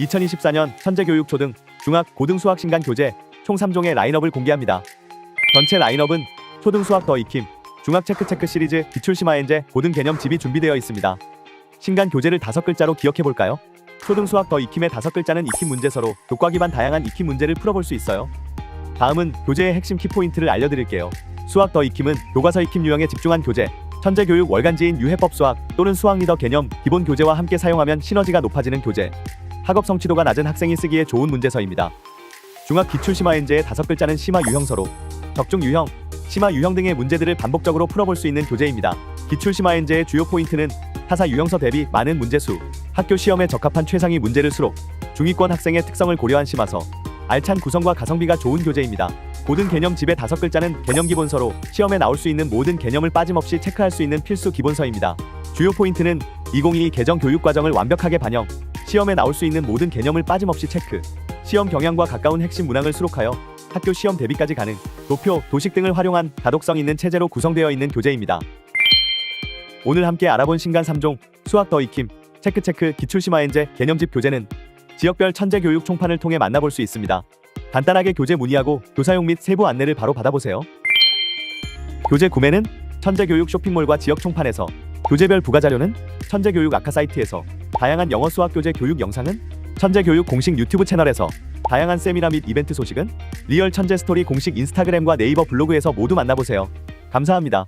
2024년 천재교육 초 등, 중학, 고등 수학 신간 교재 총 3종의 라인업을 공개합니다. 전체 라인업은 초등 수학 더 익힘, 중학 체크체크 시리즈, 기출 심화엔제, 고등 개념 집이 준비되어 있습니다. 신간 교재를 다섯 글자로 기억해 볼까요? 초등 수학 더 익힘의 다섯 글자는 익힘 문제서로 교과 기반 다양한 익힘 문제를 풀어볼 수 있어요. 다음은 교재의 핵심 키포인트를 알려드릴게요. 수학 더 익힘은 교과서 익힘 유형에 집중한 교재, 천재 교육 월간지인 유해법 수학 또는 수학 리더 개념 기본 교재와 함께 사용하면 시너지가 높아지는 교재. 학업 성취도가 낮은 학생이 쓰기에 좋은 문제서입니다. 중학 기출 심화 엔제의 다섯 글자는 심화 유형서로 적중 유형, 심화 유형 등의 문제들을 반복적으로 풀어볼 수 있는 교재입니다. 기출 심화 엔제의 주요 포인트는 타사 유형서 대비 많은 문제수, 학교 시험에 적합한 최상위 문제를 수록, 중위권 학생의 특성을 고려한 심화서, 알찬 구성과 가성비가 좋은 교재입니다. 고등 개념 집의 다섯 글자는 개념 기본서로 시험에 나올 수 있는 모든 개념을 빠짐없이 체크할 수 있는 필수 기본서입니다. 주요 포인트는 2022 개정 교육 과정을 완벽하게 반영, 시험에 나올 수 있는 모든 개념을 빠짐없이 체크, 시험 경향과 가까운 핵심 문항을 수록하여 학교 시험 대비까지 가능, 도표, 도식 등을 활용한 다독성 있는 체제로 구성되어 있는 교재입니다. 오늘 함께 알아본 신간 3종 수학 더 익힘, 체크체크 기출심화엔제 개념집 교재는 지역별 천재 교육 총판을 통해 만나볼 수 있습니다. 간단하게 교재 문의하고 교사용 및 세부 안내를 바로 받아보세요. 교재 구매는 천재교육 쇼핑몰과 지역 총판에서 교재별 부가자료는 천재교육 아카 사이트에서 다양한 영어 수학 교재 교육 영상은 천재 교육 공식 유튜브 채널에서 다양한 세미나 및 이벤트 소식은 리얼 천재 스토리 공식 인스타그램과 네이버 블로그에서 모두 만나보세요. 감사합니다.